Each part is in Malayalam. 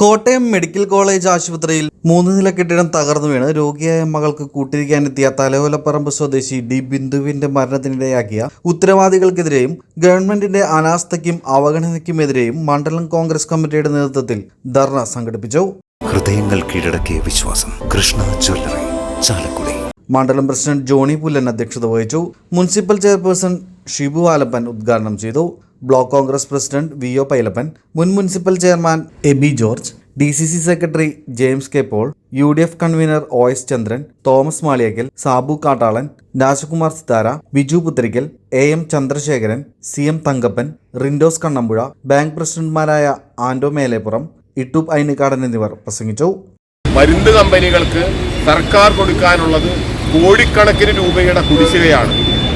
കോട്ടയം മെഡിക്കൽ കോളേജ് ആശുപത്രിയിൽ മൂന്ന് നില കെട്ടിടം തകർന്നു വീണ് രോഗിയായ മകൾക്ക് കൂട്ടിരിക്കാനെത്തിയ തലവലപ്പറമ്പ് സ്വദേശി ഡി ബിന്ദുവിന്റെ മരണത്തിനിടയാക്കിയ ഉത്തരവാദികൾക്കെതിരെയും ഗവൺമെന്റിന്റെ അനാസ്ഥയ്ക്കും അവഗണനയ്ക്കുമെതിരെയും മണ്ഡലം കോൺഗ്രസ് കമ്മിറ്റിയുടെ നേതൃത്വത്തിൽ ധർണ സംഘടിപ്പിച്ചു. ഹൃദയങ്ങൾ കീഴടക്കിയ വിശ്വാസം. കൃഷ്ണ ജ്വല്ലറി ചാലക്കുടി. മണ്ഡലം പ്രസിഡന്റ് ജോണി പുല്ലൻ അധ്യക്ഷത വഹിച്ചു. മുനിസിപ്പൽ ചെയർപേഴ്സൺ ഷിബു ആലപ്പൻ ഉദ്ഘാടനം ചെയ്തു. Block Congress president V O Pailappan മുൻ municipal chairman Eby George D C C secretary James K Paul U D F convener O S Chandran Thomas Maliyakkal Sabu Kattalan Rajakumar Sithara Biju Puthrikkal A M Chandrasekharan C M Thankappan Rindos Kannampuzha bank പ്രസിഡന്റുമാരായ ആൻഡോ മേലേപ്പുറം ഇട്ടൂബ് ഐനിക്കാടൻ എന്നിവർ പ്രസംഗിച്ചു. മരുന്ന് കമ്പനികൾക്ക് സർക്കാർ കൊടുക്കാനുള്ളത് കോടിക്കണക്കിന് രൂപയുടെ കുടിശ്ശികയാണ്.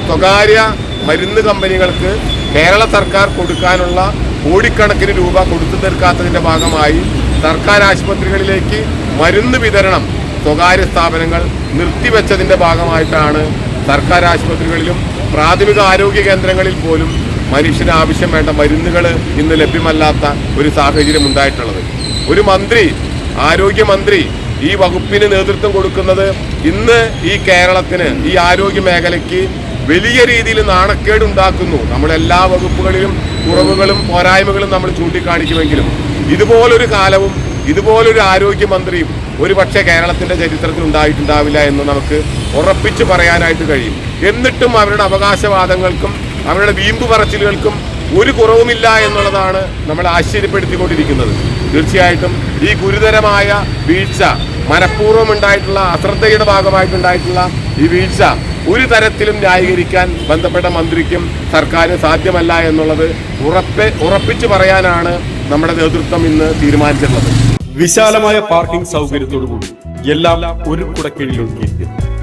സ്വകാര്യ മരുന്ന് കമ്പനികൾക്ക് കേരള സർക്കാർ കൊടുക്കാനുള്ള കോടിക്കണക്കിന് രൂപ കൊടുത്തു തീർക്കാത്തതിന്റെ ഭാഗമായി സർക്കാർ ആശുപത്രികളിലേക്ക് മരുന്ന് വിതരണം സ്വകാര്യ സ്ഥാപനങ്ങൾ നിർത്തിവെച്ചതിന്റെ ഭാഗമായിട്ടാണ് സർക്കാർ ആശുപത്രികളിലും പ്രാഥമിക ആരോഗ്യ കേന്ദ്രങ്ങളിൽ പോലും മനുഷ്യന് ആവശ്യം വേണ്ട മരുന്നുകൾ ഇന്ന് ലഭ്യമല്ലാത്ത ഒരു സാഹചര്യം ഉണ്ടായിട്ടുള്ളത്. ഒരു മന്ത്രി ആരോഗ്യമന്ത്രി ഈ വകുപ്പിന് നേതൃത്വം കൊടുക്കുന്നത് ഇന്ന് ഈ കേരളത്തിന് ഈ ആരോഗ്യ മേഖലയ്ക്ക് വലിയ രീതിയിൽ നാണക്കേട് ഉണ്ടാക്കുന്നു. നമ്മൾ എല്ലാ വകുപ്പുകളിലും കുറവുകളും പോരായ്മകളും നമ്മൾ ചൂണ്ടിക്കാണിക്കുമെങ്കിലും ഇതുപോലൊരു കാലവും ഇതുപോലൊരു ആരോഗ്യമന്ത്രിയും ഒരു പക്ഷേ കേരളത്തിന്റെ ചരിത്രത്തിൽ ഉണ്ടായിട്ടുണ്ടാവില്ല എന്ന് നമുക്ക് ഉറപ്പിച്ചു പറയാനായിട്ട് കഴിയും. എന്നിട്ടും അവരുടെ അവകാശവാദങ്ങൾക്കും അവരുടെ വീമ്പ് പറച്ചിലുകൾക്കും ഒരു കുറവുമില്ല എന്നുള്ളതാണ് നമ്മൾ ആശ്ചര്യപ്പെടുത്തിക്കൊണ്ടിരിക്കുന്നത്. തീർച്ചയായിട്ടും ഈ ഗുരുതരമായ വീഴ്ച മനഃപൂർവം ഉണ്ടായിട്ടുള്ള അശ്രദ്ധയുടെ ഭാഗമായിട്ടുണ്ടായിട്ടുള്ള ഈ വീഴ്ച ഒരു തരത്തിലും ന്യായീകരിക്കാൻ ബന്ധപ്പെട്ട മന്ത്രിക്കും സർക്കാരിന് സാധ്യമല്ല എന്നുള്ളത് ഉറപ്പ് ഉറപ്പിച്ചു പറയാനാണ് നമ്മുടെ നേതൃത്വം ഇന്ന് തീരുമാനിച്ചിട്ടുള്ളത്. വിശാലമായ പാർക്കിംഗ് സൗകര്യത്തോടുകൂടി എല്ലാം ഒരു കുടക്കീഴിലൊതുക്കിയിരിക്കുന്നു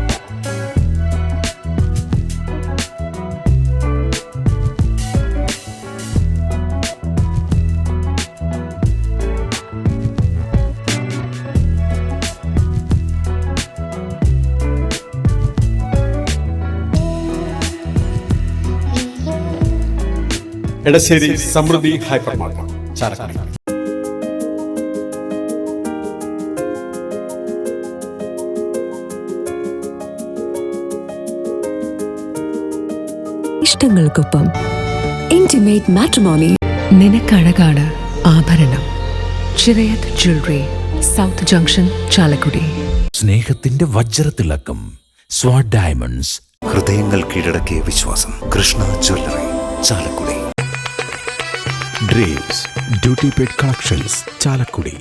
എടശ്ശേരി സമൃദ്ധി ഹൈപ്പർ മാർക്കറ്റ് ചാലക്കുടി. ഇഷ്ടങ്ങൾക്കൊപ്പം ഇന്റിമേറ്റ് മാട്രിമോണി നിനക്കഴകാണ് ആഭരണം. Chirayath jewellery south junction Chalakudy. സ്നേഹത്തിന്റെ വജ്രത്തിളക്കം സ്വാഡ് ഡയമണ്ട്സ് ഹൃദയങ്ങൾ കീഴടക്കിയ വിശ്വാസം. Krishna jewellery Chalakudy. Dreams duty paid collections Chalakudy